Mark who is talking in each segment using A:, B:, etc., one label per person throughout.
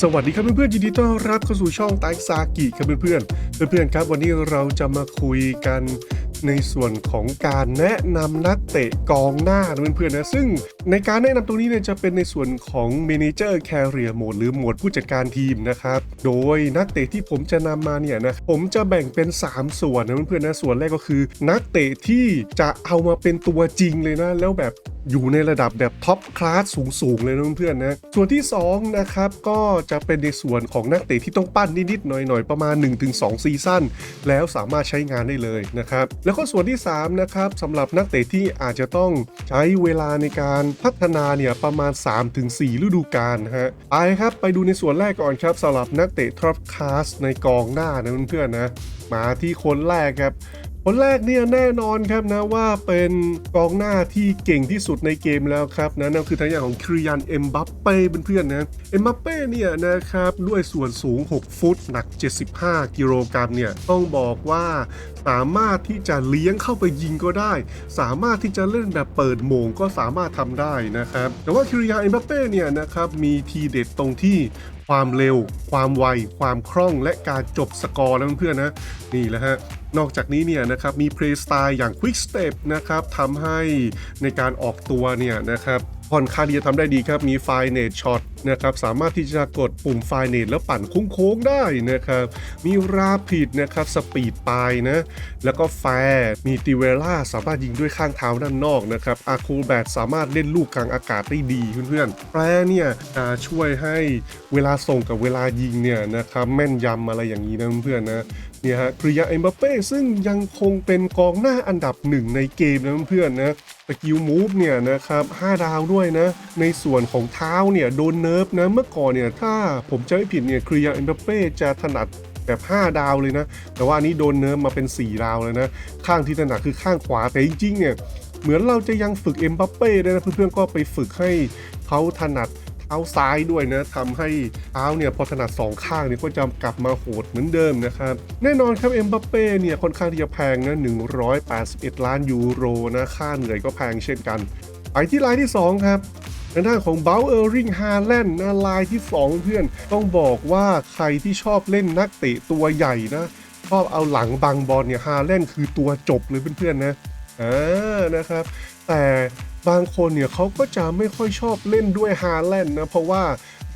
A: สวัสดีครับเพื่อนๆยินดีต้อนรับเข้าสู่ช่องไตซากิครับเพื่อนๆเพื่อนๆครับ วันนี้เราจะมาคุยกันในส่วนของการแนะนำนักเตะกองหน้านเพื่อนๆนะซึ่งในการแนะนำตรงนี้เนี่ยจะเป็นในส่วนของ Manager Career Mode หรือโหมดผู้จัดการทีมนะครับ โดยนักเตะที่ผมจะนำมาเนี่ยนะผมจะแบ่งเป็น 3 ส่วนนะเพื่อนๆนะส่วนแรกก็คือ นักเตะที่จะเอามาเป็นตัวจริงเลยนะ แล้วแบบอยู่ในระดับแบบท็อปคลาสสูงๆเลยนะเพื่อนๆนะส่วนที่ 2 นะครับ ก็จะเป็นในส่วนของนักเตะที่ต้องปั้นนิดๆหน่อยๆ ประมาณ 1-2 ซีซั่นแล้วสามารถใช้งานได้เลยนะครับ แล้วก็ส่วนที่ 3 นะครับสำหรับนักเตะที่อาจจะต้องใช้เวลาในการพัฒนาเนี่ยประมาณ 3-4 ฤดูกาลฮะไปครับไปดูในส่วนแรกก่อนครับสำหรับนักเตะท็อปคลาสในกองหน้านะเพื่อนๆนะมาที่คนแรกครับ คนแรกเนี่ยแน่นอนครับนะว่าเป็นกองหน้าที่เก่งที่สุดในเกมแล้วครับนะนั่นคือทางอย่างของคริยันเอ็มบัปเป้เพื่อนๆนะเอ็มบัปเป้เนี่ยนะครับด้วยส่วนสูง 6 ฟุต หนัก 75 กิโลกรัมเนี่ยต้องบอกว่าสามารถที่จะเลี้ยงเข้าไปยิงก็ได้ สามารถที่จะเล่นแบบเปิดโมงก็สามารถทำได้นะครับแต่ว่าคิริยาเอ็มบัปเป้เนี่ยนะครับมีทีเด็ดตรงที่ ความเร็ว ความไว ความคล่อง และการจบสกอร์นะเพื่อนๆนะ นี่แหละฮะ นอกจากนี้เนี่ยนะครับ มีเพลย์สไตล์อย่าง Quick Step นะครับทำให้ในการออกตัวเนี่ยนะครับ ค่อนข้างที่จะทำได้ดีครับ มีไฟเนตช็อตนะครับสามารถที่จะกดปุ่มไฟเนตแล้วปั่นโค้งๆได้นะครับ มีราพิดนะครับสปีดปลายนะแล้วก็แฟร์มีติเวล่าสามารถยิงด้วยข้างเท้าด้านนอกนะครับอาคูแบทสามารถเล่นลูกกลางอากาศได้ดีเพื่อนๆแฟร์เนี่ยจะช่วยให้เวลาส่งกับเวลายิงเนี่ยนะครับแม่นยำอะไรอย่างนี้นะเพื่อนๆนะ เนี่ยฮะกริยาเอ็มบัปเป้ซึ่งยังคงเป็นกองหน้าอันดับหนึ่งในเกมนะเพื่อนๆนะสกิลมูฟเนี่ยนะครับ5ดาวด้วยนะ ในส่วนของเท้าเนี่ยโดนเนิร์ฟนะเมื่อก่อนเนี่ยถ้าผมจำไม่ผิดเนี่ยกริยาเอ็มบัปเป้จะถนัดแบบ 5 ดาวเลยนะ แต่ว่านี้โดนเนิร์ฟมาเป็น 4 ดาวเลยนะ ข้างที่ถนัดคือข้างขวาแต่จริงๆเนี่ยเหมือนเราจะยังฝึกเอ็มบัปเป้ได้นะเพื่อนๆก็ไปฝึกให้เขาถนัด ท้าซ้ายด้วยนะทำให้เท้าเนี่ยพอถนัดสองข้างเนี่ยก็จะกลับมาโหดเหมือนเดิมนะครับแน่นอนครับเอ็มบัปเป้เนี่ยค่อนข้างที่จะแพงนะ181 ล้านยูโรนะค่าเหนื่อยก็แพงเช่นกัน ไปที่ลายที่ 2 ครับในด้านของเบลเออร์ริงฮาแลนด์นะลายที่ 2 เพื่อน ต้องบอกว่าใครที่ชอบเล่นนักเตะตัวใหญ่นะชอบเอาหลังบังบอลเนี่ยฮาแลนด์คือตัวจบเลยเพื่อนๆนะอ่านะครับ แต่ บางคนเนี่ยเขาก็จะไม่ค่อยชอบเล่นด้วยฮาแลนด์นะ เพราะว่า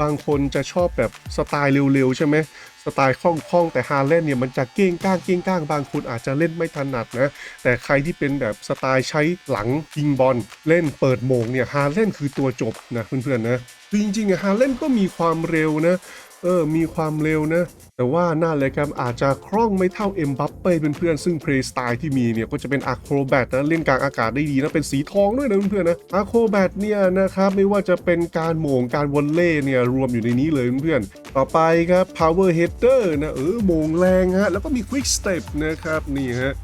A: บางคนจะชอบแบบสไตล์เร็วๆ ใช่ไหมสไตล์คล่องๆ แต่ฮาแลนด์เนี่ยมันจะเก้งก้างเก้งก้างบางคนอาจจะเล่นไม่ถนัดนะ แต่ใครที่เป็นแบบสไตล์ใช้หลังยิงบอลเล่นเปิดโมงเนี่ยฮาแลนด์คือตัวจบนะเพื่อนๆนะจริงๆอะฮาแลนด์ก็มีความเร็วนะ เออ มีความเร็วนะ แต่ว่าน่าเลยครับอาจจะคล่องไม่เท่าเอ็มบัปเป้เพื่อนๆซึ่งเพลย์สไตล์ที่มีเนี่ยก็จะเป็นอะโครแบทนะเล่นกลางอากาศได้ดีนะ เป็นสีทองด้วยนะเพื่อนๆนะอะโครแบทเนี่ยนะครับไม่ว่าจะเป็นการโหม่งการวอลเล่เนี่ยรวมอยู่ในนี้เลยเพื่อนๆต่อไปครับ power header นะเออโหม่งแรงฮะแล้วก็มี quick step นะครับนี่ฮะ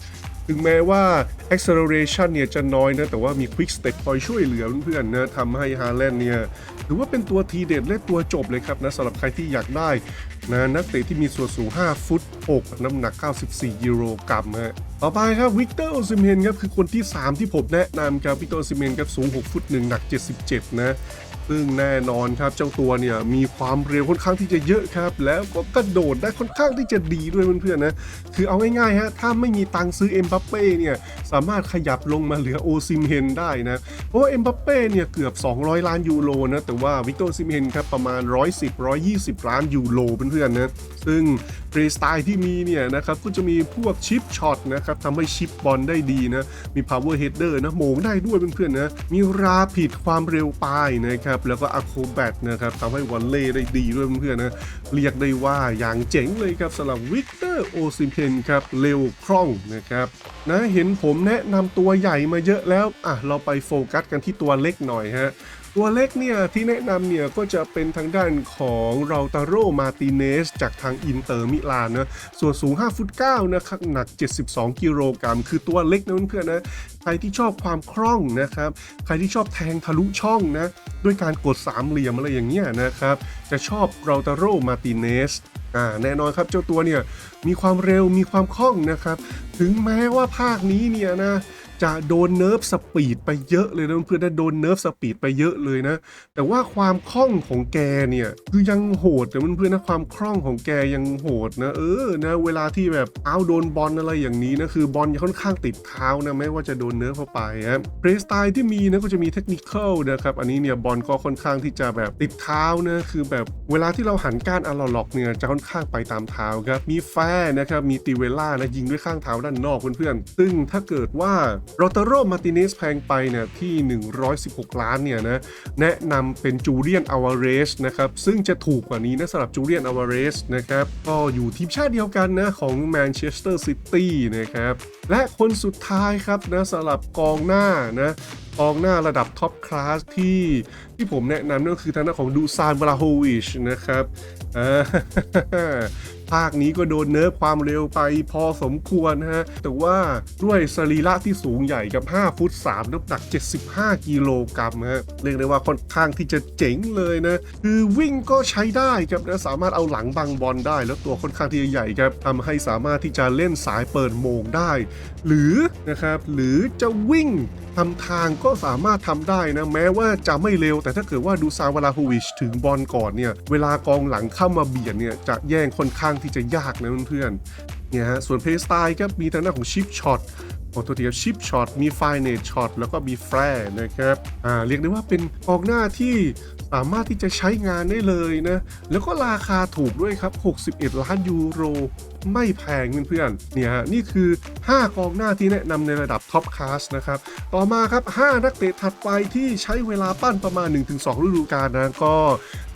A: ถึงแม้ว่า acceleration เนี่ยจะน้อยนะ แต่ว่ามี quick step คอยช่วยเหลือเพื่อนๆนะทำให้ฮาแลนด์เนี่ยถือว่าเป็นตัวทีเด็ดและตัวจบเลยครับนะสำหรับใครที่อยากได้นะนักเตะที่มีส่วนสูง 5 ฟุต 6 น้ำหนัก 94กิโลกรัมฮะต่อไปครับวิกเตอร์โอซิเมนครับคือคนที่ 3 ที่ผมแนะนำครับวิกเตอร์โอซิเมนครับสูง 6 ฟุต 1 หนัก 77 นะ ซึ่งแน่นอนครับเจ้าตัวเนี่ยมีความเร็วค่อนข้างที่จะเยอะครับ แล้วก็กระโดดได้ค่อนข้างที่จะดีด้วยเพื่อนๆนะคือเอาง่ายๆฮะถ้าไม่มีตังค์ซื้อเอ็มบัปเป้เนี่ยสามารถขยับลงมาเหลือโอซิมเฮนได้นะเพราะว่าเอ็มบัปเป้เนี่ยเกือบ 200 ล้านยูโรนะแต่ว่าวิกเตอร์ซิมเฮนครับประมาณ 110 120 ล้านยูโรเพื่อนๆนะซึ่งฟรีสไตล์ที่มีเนี่ยนะครับก็จะมีพวกชิปช็อตนะครับทำให้ชิปบอลได้ดีนะมี power header นะโหมงได้ด้วยเพื่อนๆนะมีราผิดความเร็วปลายนะครับแล้วก็อคโคแบทนะครับทำให้วันเล่ได้ดีด้วยเพื่อนๆนะเรียกได้ว่าอย่างเจ๋งเลยครับสำหรับวิกเตอร์โอซิเพนครับเร็วคล่องนะครับนะเห็นผมแนะนำตัวใหญ่มาเยอะแล้วอะเราไปโฟกัสกันที่ตัวเล็กหน่อยฮะ ตัวเล็กเนี่ยที่แนะนำเนี่ยก็จะเป็นทางด้านของเราตาโรมาติเนสจากทางอินเตอร์มิลานนะส่วนสูง 5 ฟุต9นะครับหนัก 72 กิโลกรัมคือตัวเล็กนะเพื่อนๆนะใครที่ชอบความคล่องนะครับ ใครที่ชอบแทงทะลุช่องนะด้วยการกดสามเหลี่ยมอะไรอย่างเงี้ยนะครับ จะชอบเราตาโรมาติเนสอ่าแน่นอนครับเจ้าตัวเนี่ยมีความเร็วมีความคล่องนะครับ ถึงแม้ว่าภาคนี้เนี่ยนะ จะโดนเนิร์ฟสปีดไปเยอะเลยนะเพื่อนๆนะโดนเนิร์ฟสปีดไปเยอะเลยนะ แต่ว่าความคล่องของแกเนี่ยคือยังโหดแต่เพื่อนๆนะความคล่องของแกยังโหดนะเออนะเวลาที่แบบเอาโดนบอลอะไรอย่างนี้นะคือบอลค่อนข้างติดเท้านะไม่ว่าจะโดนเนิร์ฟเข้าไปครับเพลสไตล์ที่มีนะก็จะมีเทคนิคอลนะครับอันนี้เนี่ยบอลก็ค่อนข้างที่จะแบบติดเท้านะคือแบบเวลาที่เราหันก้านอะลล็อกเนี่ยจะค่อนข้างไปตามเท้าครับมีแฟร์นะครับมีติเวล่านะยิงด้วยข้างเท้าด้านนอกเพื่อนๆซึ่งถ้าเกิดว่าโรเตโรมาติเนสแพงไปเนี่ยที่ 116 ล้านเนี่ยนะแนะนำเป็นจูเลียนอวาเรสนะครับซึ่งจะถูกกว่านี้นะสำหรับจูเลียนอวาเรสนะครับก็อยู่ทีมชาติเดียวกันนะของแมนเชสเตอร์ซิตี้นะครับและคนสุดท้ายครับนะสำหรับกองหน้านะกองหน้าระดับท็อปคลาสที่ที่ผมแนะนำนั่นก็คือทางด้านของดูซานวลาโฮวิชนะครับอ่าภาคนี้ก็โดนเนิร์ฟความเร็วไปพอสมควรนะฮะ แต่ว่าด้วยสรีระที่สูงใหญ่กับ 5 ฟุต 3 น้ำหนัก 75 กิโลกรัมฮะ เรียกได้ว่าค่อนข้างที่จะเจ๋งเลยนะ คือวิ่งก็ใช้ได้ครับนะสามารถเอาหลังบังบอลได้ แล้วตัวค่อนข้างที่จะใหญ่ครับทำให้สามารถที่จะเล่นสายเปิดโมงได้หรือนะครับหรือจะวิ่งทำทางก็สามารถทำได้นะ แม้ว่าจะไม่เร็ว แต่ถ้าเกิดว่าดูซาวลาฮูวิชถึงบอลก่อนเนี่ยเวลากองหลังเข้ามาเบียดเนี่ยจะแย่งค่อนข้างที่จะยากนะเพื่อนๆเนี่ยฮะส่วนเพย์สไตล์ก็มีทางด้านของชิปช็อต ออโตเทียชิปช็อตมีไฟเนตช็อตแล้วก็มีแฟร์นะครับอ่าเรียกได้ว่าเป็นกองหน้าที่สามารถที่จะใช้งานได้เลยนะ แล้วก็ราคาถูกด้วยครับ 61 ล้านยูโร ไม่แพงเพื่อนๆเนี่ยฮะนี่คือ 5 กองหน้าที่แนะนำในระดับท็อปคลาสนะครับ ต่อมาครับ 5 นักเตะถัดไปที่ใช้เวลาปั้นประมาณ 1-2 ฤดูกาลนะก็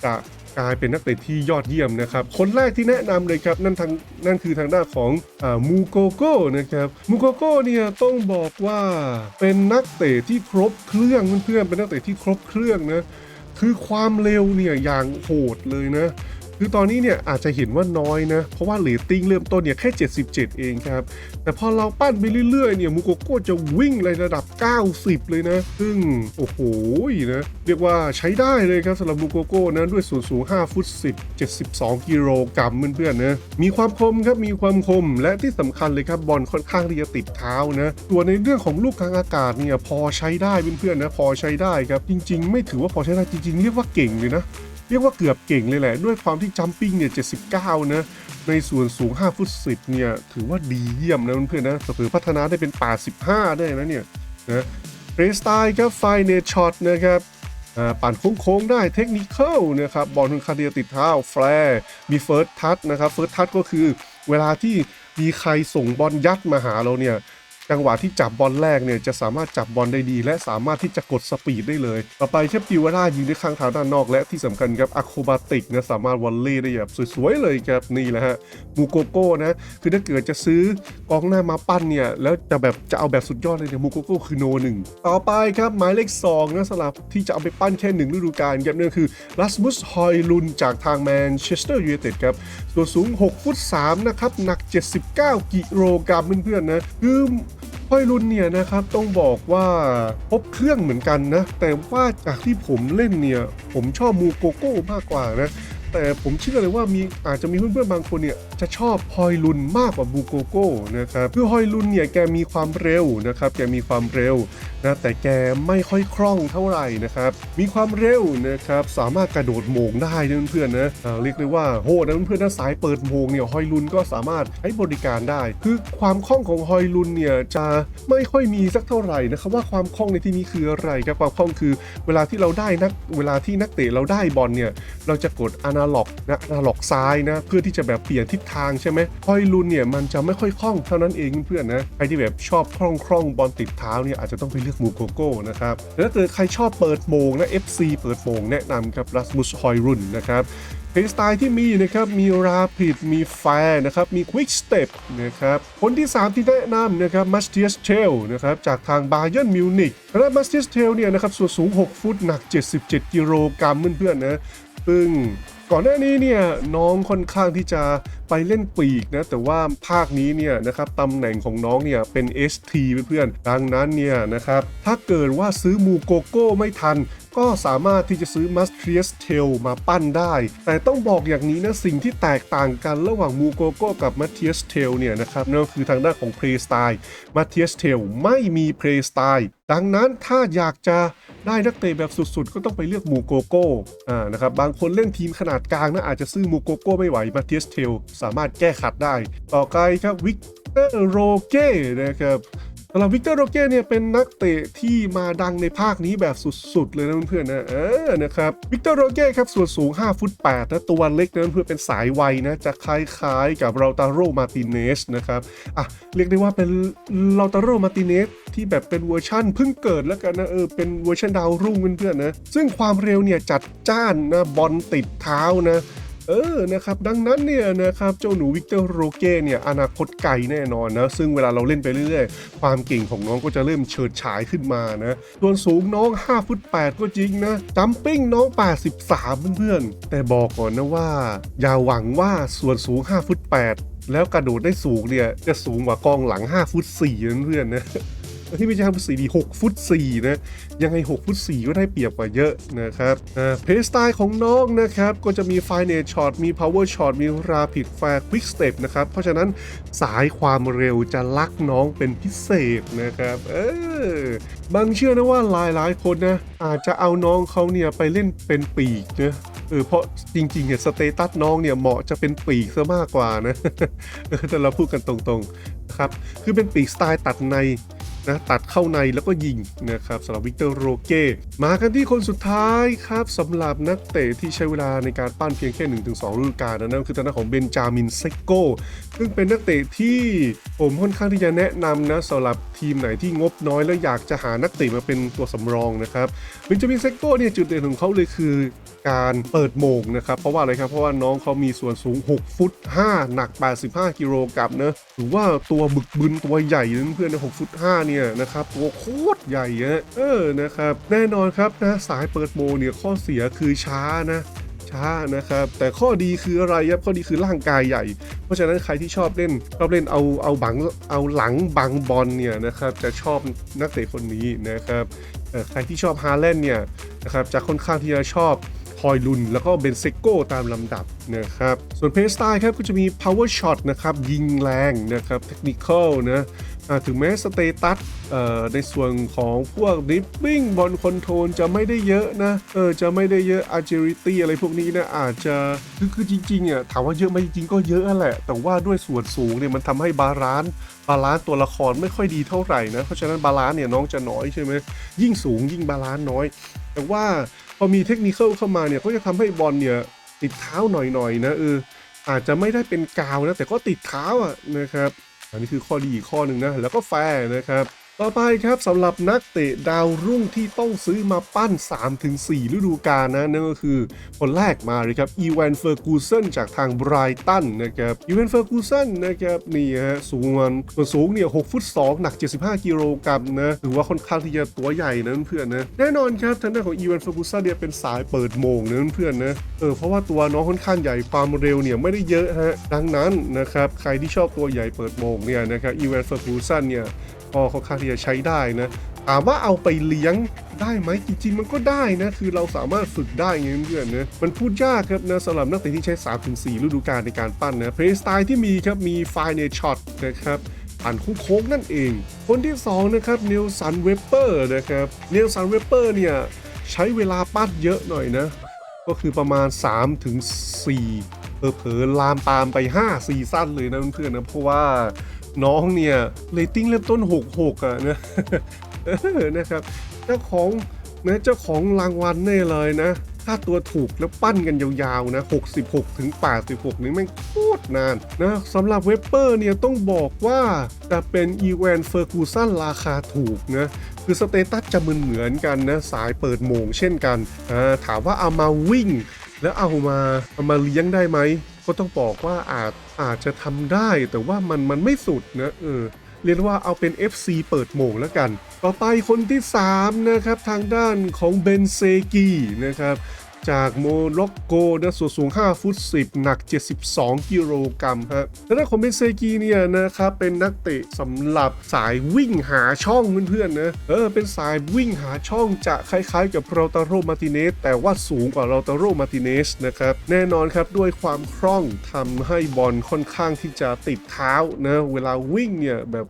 A: จะ กลายเป็นนักเตะที่ยอดเยี่ยมนะครับ คนแรกที่แนะนำเลยครับนั่นทางนั่นคือทางด้านของมูโกโก้นะครับมูโกโก้เนี่ยต้องบอกว่าเป็นนักเตะที่ครบเครื่องเพื่อนๆเป็นนักเตะที่ครบเครื่องนะคือความเร็วเนี่ยอย่างโหดเลยนะ คือตอนนี้เนี่ยอาจจะเห็นว่าน้อยนะ เพราะว่าเรตติ้งเริ่มต้นเนี่ยแค่ 77 เองครับ แต่พอเราปั้นไปเรื่อยๆเนี่ยมูโกโก้จะวิ่งในระดับ 90 เลยนะ ซึ่งโอ้โหนะเรียกว่าใช้ได้เลยครับสำหรับมูโกโก้นะด้วยส่วนสูง 5 ฟุต 10 72 กิโลกรัมเพื่อนๆนะมีความคมครับมีความคมและที่สำคัญเลยครับบอลค่อนข้างที่จะติดเท้านะตัวในเรื่องของลูกกลางอากาศเนี่ยพอใช้ได้เพื่อนๆนะพอใช้ได้ครับจริง ๆ ไม่ถือว่าพอใช้ได้จริง ๆ เรียกว่าเก่งเลยนะ เรียกว่าเกือบเก่งเลยแหละ ด้วยความที่จัมปิ้งเนี่ย 79 นะ ในส่วนสูง 5 ฟุต 10 เนี่ย ถือว่าดีเยี่ยมนะเพื่อนๆนะเผื่อพัฒนาได้เป็น 85 ได้นะเนี่ยนะเรสไตล์ครับไฟเนช็อตนะครับอ่าปั่นโค้งๆได้เทคนิคอลนะครับบอลทุนคาเดียติดเท้าแฟร์มีเฟิร์สทัชนะครับเฟิร์สทัชก็คือเวลาที่มีใครส่งบอลยัดมาหาเราเนี่ย จังหวะที่จับบอลแรกเนี่ยจะสามารถจับบอลได้ดี และสามารถที่จะกดสปีดได้เลย ต่อไปแคปติวร่ายิงด้วยข้างเท้าด้านนอกและที่สำคัญครับอะโคบาติกนะสามารถวอลเล่ได้แบบสวยๆเลยครับนี่แหละฮะมูโกโก้นะคือถ้าเกิดจะซื้อกองหน้ามาปั้นเนี่ยแล้วจะแบบจะเอาแบบสุดยอดเลยเนี่ยมูโกโก้คือโนหนึ่งต่อไปครับหมายเลข2นะสำหรับที่จะเอาไปปั้นแค่หนึ่งฤดูกาลครับนั่นคือลัสมุสฮอยลุนจากทางแมนเชสเตอร์ยูไนเต็ดครับส่วสูง6ฟุต3นะครับหนัก 79กิโลกรัมเพื่อนๆนะคือ ฮอยรุนเนี่ยนะครับต้องบอกว่าพบเครื่องเหมือนกันนะ แต่ว่าจากที่ผมเล่นเนี่ย ผมชอบมูโกโก้มากกว่านะ แต่ผมเชื่อเลยว่ามีอาจจะมีเพื่อนๆบางคนเนี่ยจะชอบฮอยลุนมากกว่าบูโกโก้นะครับคือฮอยลุนเนี่ยแกมีความเร็วนะครับแกมีความเร็วนะแต่แกไม่ค่อยคล่องเท่าไหร่นะครับ มีความเร็วนะครับสามารถกระโดดโมงได้นะเพื่อนๆนะเรียกได้ว่าโหดนะเพื่อนๆถ้าสายเปิดโมงเนี่ยฮอยลุนก็สามารถใช้บริการได้ คือความคล่องของฮอยลุนเนี่ยจะไม่ค่อยมีสักเท่าไหร่นะครับว่าความคล่องในที่นี้คืออะไรครับความคล่องคือ เวลาที่เราได้นักเวลาที่นักเตะเราได้บอลเนี่ยเราจะกดอนาล็อกนะอนาล็อกซ้ายนะเพื่อที่จะแบบเปลี่ยนทิศทางใช่ไหมฮอยลุนเนี่ยมันจะไม่ค่อยคล่องเท่านั้นเองเพื่อนนะใครที่แบบชอบคล่องคล่องบอลติดเท้าเนี่ยอาจจะต้องไปเลือกมูโกโก้นะครับแต่ถ้าเกิดใครชอบเปิดโมงนะ FC เปิดโมงแนะนำครับรัสมุสฮอยรุนนะครับเพลย์สไตล์ที่มีนะครับมีราพิดมีแฟร์นะครับมีควิกสเต็ปนะครับคนที่ 3 ที่แนะนำนะครับมัสเทียสเทลนะครับจากทางบาเย r n นมิวนิกและมัสเทียสเทลเนี่ยนะครับส่วนสูง 6 ฟุตหนัก 77 กิโลกรัมเพื่อนๆนะซึ่ง ก่อนหน้านี้เนี่ยน้องค่อนข้างที่จะไปเล่นปีกนะแต่ว่าภาคนี้เนี่ยนะครับตำแหน่งของน้องเนี่ยเป็น ST เพื่อนๆดังนั้นเนี่ยนะครับถ้าเกิดว่าซื้อมูโกโก้ไม่ทัน ก็สามารถที่จะซื้อ m a s t r i u s Tail มาปั้นได้ แต่ต้องบอกอย่างนี้นะ สิ่งที่แตกต่างกันระหว่างมูโกโก้กับ m a t i u s Tail เนี่ยนะครับนั่นคือทางด้านของ Play Style m a t i u s Tail ไม่มี Play Style ดังนั้นถ้าอยากจะได้นักเตะแบบสุดๆ ก็ต้องไปเลือกมูโกโก้อ่านะครับบางคนเล่นทีมขนาดกลางนะอาจจะซื้อมูโกโก้ไม่ไหว m a t i u s Tail สามารถแก้ขัดได้ ต่อไปครับวิกเตอร์โรเก้นะครับำหรับวิกเตอร์โรเก้เนี่ยเป็นนักเตะที่มาดังในภาคนี้แบบสุดๆ เลยนะเพื่อนๆนะเออนะครับวิกเตอร์โรเก้ครับส่วนสูง5ฟุต8นะตัวเล็กนะเพื่อนเป็นสายไวนะจะคล้ายๆกับเราตาโรมาติเนสนะครับอะเรียกได้ว่าเป็นเราตาโรมาติเนสที่แบบเป็นเวอร์ชั่นเพิ่งเกิดแล้วกันนะเออเป็นเวอร์ชันดาวรุ่งเพื่อนๆนะซึ่งความเร็วเนี่ยจัดจ้านนะบอลติดเท้านะ เออนะครับดังนั้นเนี่ยนะครับเจ้าหนูวิกเตอร์โรเก้เนี่ยอนาคตไกลแน่นอนนะซึ่งเวลาเราเล่นไปเรื่อยๆ ความเก่งของน้องก็จะเริ่มเฉิดฉายขึ้นมานะส่วนสูงน้อง5ฟุต8ก็จริงนะจัมปิ้งน้อง 83 เพื่อนๆ แต่บอกก่อนนะว่า อย่าหวังว่าส่วนสูง5ฟุต8แล้วกระโดดได้สูงเนี่ยจะสูงกว่ากองหลัง 5 ฟุต4เพื่อนๆนะ ที่ไม่ใช่5ฟุต4ดี6ฟุต4นะยังไง6ฟุต4ก็ได้เปรียบกว่าเยอะนะครับเพสไตล์ของน้องนะครับ ก็จะมี f i n a t e Shot มี Power Shot มี Rapid Fire Quick Step นะครับ เพราะฉะนั้นสายความเร็วจะลักน้องเป็นพิเศษนะครับเออบางเชื่อนะว่าหลายๆคนนะอาจจะเอาน้องเขาเนี่ยไปเล่นเป็นปีกนะเออเพราะจริงๆเนี่ยสเตตัสน้องเนี่ยเหมาะจะเป็นปีกซะมากกว่านะเออแต่เราพูดกันตรงๆนะครับคือเป็นปีกสไตล์ตัดใน นะตัดเข้าในแล้วก็ยิงนะครับสำหรับวิกเตอร์โรเก้มากันที่คนสุดท้ายครับสำหรับนักเตะที่ใช้เวลาในการปั้นเพียงแค่ 1-2ฤดูกาลนะนั่นคือทางด้านของเบนจามินเซโกซึ่งเป็นนักเตะที่ผมค่อนข้างที่จะแนะนำนะสำหรับทีมไหนที่งบน้อยแล้วอยากจะหานักเตะมาเป็นตัวสำรองนะครับเบนจามินเซโกเนี่ยจุดเด่นของเขาเลยคือ การเปิดโมงนะครับเพราะว่าอะไรครับเพราะว่าน้องเขามีส่วนสูง 6 ฟุต 5 หนัก 85 กิโลกรัมนะถือว่าตัวบึกบึนตัวใหญ่นเพื่อนใน6ฟุต 5 เนี่ยนะครับตัวโคตรใหญ่ฮะเออนะครับแน่นอนครับนะสายเปิดโมงเนี่ยข้อเสียคือช้านะช้านะครับแต่ข้อดีคืออะไรครับข้อดีคือร่างกายใหญ่ เพราะฉะนั้นใครที่ชอบเล่นชอบเล่นเอาเอาบังเอาหลังบังบอลเนี่ยนะครับจะชอบนักเตะคนนี้นะครับเออใครที่ชอบฮาแลนเนี่ยนะครับจะค่อนข้างที่จะชอบ ฮอยลุน แล้วก็เบนเซโกตามลำดับนะครับ ส่วนเพสไตล์ครับก็จะมี power shot นะครับ ยิงแรงนะครับเทคนิคนะถึงแม้สเตตัสในส่วนของพวกดิฟบิ้งบอลคอนโทรลจะไม่ได้เยอะนะเออจะไม่ได้เยอะ agility อะไรพวกนี้นะอาจจะคือคือจริงๆอะถามว่าเยอะไหมจริงๆก็เยอะแหละ แต่ว่าด้วยส่วนสูงเนี่ยมันทำให้บาลานซ์ บาลานซ์ตัวละครไม่ค่อยดีเท่าไหร่นะ เพราะฉะนั้นบาลานซ์เนี่ยน้องจะน้อยใช่ไหมยิ่งสูงยิ่งบาลานซ์น้อย แต่ว่าพอมีเทคนิคเข้ามาเนี่ยก็จะทำให้บอลเนี่ยติดเท้าหน่อยๆนะเอออาจจะไม่ได้เป็นกาวนะแต่ก็ติดเท้าอะนะครับ อันนี้คือข้อดีอีกข้อหนึ่งนะแล้วก็แฟร์นะครับ ต่อไปครับสำหรับนักเตะดาวรุ่งที่ต้องซื้อมาปั้น 3-4 ฤดูกาลนะนั่นก็คือคนแรกมาเลยครับอีแวนเฟอร์กูเซนจากทางไบรตันนะครับอีแวนเฟอร์กูเซนนะครับนี่ฮะสูงมันส่วนสูงเนี่ย6ฟุต2 หนัก 75 กิโลกรัมนะถือว่าค่อนข้างที่จะตัวใหญ่นะเพื่อนนะแน่นอนครับทางด้านของอีแวนเฟอร์กูเซนเนี่ยเป็นสายเปิดโมงนะเพื่อนนะเออเพราะว่าตัวน้องค่อนข้างใหญ่ความเร็วเนี่ยไม่ได้เยอะฮะดังนั้นนะครับใครที่ชอบตัวใหญ่เปิดโมงเนี่ยนะครับอีแวนเฟอร์กูเซนเนี่ยก็ค่อนข้างที่จะใช้ได้นะถามว่าเอาไปเลี้ยงได้ไหมจริงๆมันก็ได้นะ คือเราสามารถฝึกได้ไงเพื่อนๆนะมันพูดยากครับนะสำหรับนักเตะที่ใช้ 3-4 ฤดูกาลในการปั้นนะเพลย์สไตล์ที่มีครับ มีไฟเนช็อตนะครับอันคู่โค้งนั่นเอง คนที่ 2 นะครับเนลสันเวเปอร์นะครับเนลสันเวเปอร์เนี่ย ใช้เวลาปั้นเยอะหน่อยนะ ก็คือประมาณ 3-4ถึง4เผลอๆลามปามไป 5 ซีซั่นเลยนะเพื่อนๆนะเพราะว่า น้องเนี่ยเรตติ้งเริ่มต้น 66อะนะนะครับ เจ้าของนะเจ้าของรางวัลแน่เลยนะ ถ้าตัวถูกแล้วปั้นกันยาวๆนะ 66 ถึง 86 นี่แม่งโคตรนานนะสำหรับเวเปอร์เนี่ยต้องบอกว่าจะเป็นอีแวนเฟอร์กูสันราคาถูกนะคือสเตตัสจะเหมือนเหมือนกันนะ สายเปิดโมงเช่นกันอ่าถามว่าเอามาวิ่ง แล้วเอามาเอามาเลี้ยงได้ไหม ก็ต้องบอกว่าอาจอาจจะทำได้แต่ว่ามันมันไม่สุดนะเออเรียกว่าเอาเป็น FC เปิดโมงแล้วกัน ต่อไปคนที่ 3 นะครับ ทางด้านของเบนเซกีนะครับ จากโมร็อกโกนะส่วนสูง 5 ฟุต 10 หนัก 72 กิโลกรัมฮะแล้วด้านของเบนเซกีเนี่ยนะครับเป็นนักเตะสำหรับสายวิ่งหาช่องเพื่อนๆนะเออเป็นสายวิ่งหาช่องจะคล้ายๆ กับเราตาโรมาติเนสแต่ว่าสูงกว่าเราตาโรมาติเนสนะครับแน่นอนครับด้วยความคล่องทำให้บอลค่อนข้างที่จะติดเท้านะเวลาวิ่งเนี่ยแบบ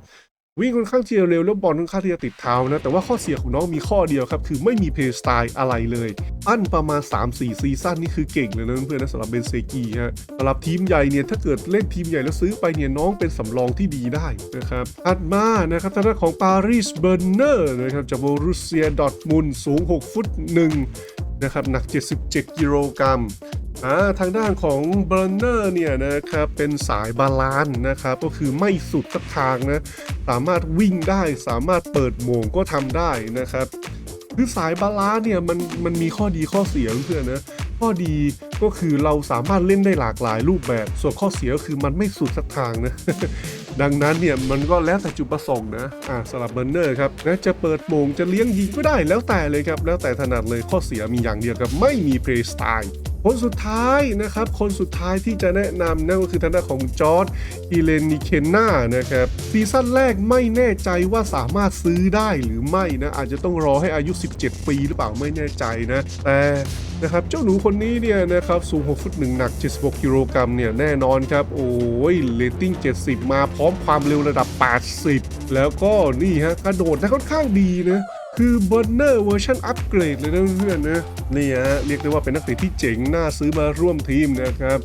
A: วิ่งค่อนข้างที่จะเร็วแล้วบอลค่อนข้างที่จะติดเท้านะ แต่ว่าข้อเสียของน้องมีข้อเดียวครับ คือไม่มีเพลย์สไตล์อะไรเลย อันประมาณ 3-4 ซีซั่นนี่คือเก่งเลยนะเพื่อนๆนะสำหรับเบนเซกีฮะสำหรับทีมใหญ่เนี่ยถ้าเกิดเล่นทีมใหญ่แล้วซื้อไปเนี่ยน้องเป็นสำรองที่ดีได้นะครับถัดมานะครับทางด้านของปารีสเบอร์เนอร์นะครับจากโบรุสเซียดอร์ทมุนสูง 6 ฟุต1 นะครับหนัก 77 กิโลกรัมทางด้านของเบร์เนอร์เนี่ยนะครับเป็นสายบาลานนะครับ ก็คือไม่สุดสักทางนะ สามารถวิ่งได้สามารถเปิดโมงก็ทำได้นะครับคือสายบาลานเนี่ยมันมันมีข้อดีข้อเสียเพื่อนนะข้อดีก็คือเราสามารถเล่นได้หลากหลายรูปแบบ ส่วนข้อเสียก็คือมันไม่สุดสักทางนะ ดังนั้นเนี่ยมันก็แล้วแต่จุดประสงค์นะอ่าสำหรับเบอร์เนอร์ครับนะจะเปิดโมงจะเลี้ยงยิงก็ได้แล้วแต่เลยครับแล้วแต่ถนัดเลยข้อเสียมีอย่างเดียวครับไม่มีเพลย์สไตล์ คนสุดท้ายนะครับ คนสุดท้ายที่จะแนะนำนั่นก็คือทางด้านของจอร์ดอีเลนิเคนนานะครับซีซั่นแรกไม่แน่ใจว่าสามารถซื้อได้หรือไม่นะ อาจจะต้องรอให้อายุ 17 ปีหรือเปล่าไม่แน่ใจนะแต่นะครับเจ้าหนูคนนี้เนี่ยนะครับสูง 6 ฟุต 1 หนัก 76 กิโลกรัมเนี่ยแน่นอนครับ โอ้ยเรตติ้ง 70 มาพร้อมความเร็วระดับ 80 แล้วก็นี่ฮะกระโดดได้ค่อนข้างดีนะ คือเบอร์เนอร์เวอร์ชันอัปเกรดเลยนะเพื่อนนะนี่ฮะเรียกได้ว่าเป็นนักเตะที่เจ๋งน่าซื้อมาร่วมทีมนะครับ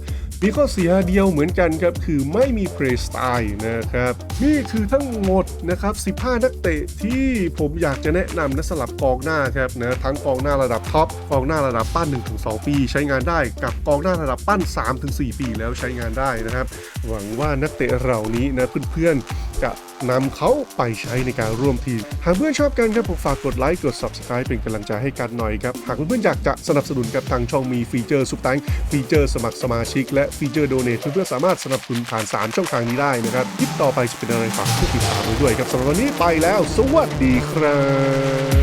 A: มีข้อเสียเดียวเหมือนกันครับ คือไม่มีเพลย์สไตล์นะครับ นี่คือทั้งหมดนะครับ 15 นักเตะที่ผมอยากจะแนะนำนะสลับกองหน้าครับนะทั้งกองหน้าระดับท็อปกองหน้าระดับปั้น 1-2 ปี ใช้งานได้กับกองหน้าระดับปั้น 3-4 ปีแล้วใช้งานได้นะครับ หวังว่านักเตะเหล่านี้นะเพื่อนๆ จะนำเขาไปใช้ในการร่วมทีม หากเพื่อนชอบกันครับผมฝากกดไลค์กด Subscribe เป็นกำลังใจให้กันหน่อยครับ หากเพื่อนๆอยากจะสนับสนุนกับทางช่องมีฟีเจอร์สุปตังฟีเจอร์สมัครสมาชิก และฟีเจอร์โดเนทเพื่อนๆสามารถสนับสนุนผ่าน 3 ช่องทางนี้ได้นะครับคลิปต่อไปจะเป็นอะไรฝากผู้ติดตามไว้ด้วยครับสำหรับวันนี้ไปแล้ว สวัสดีครับ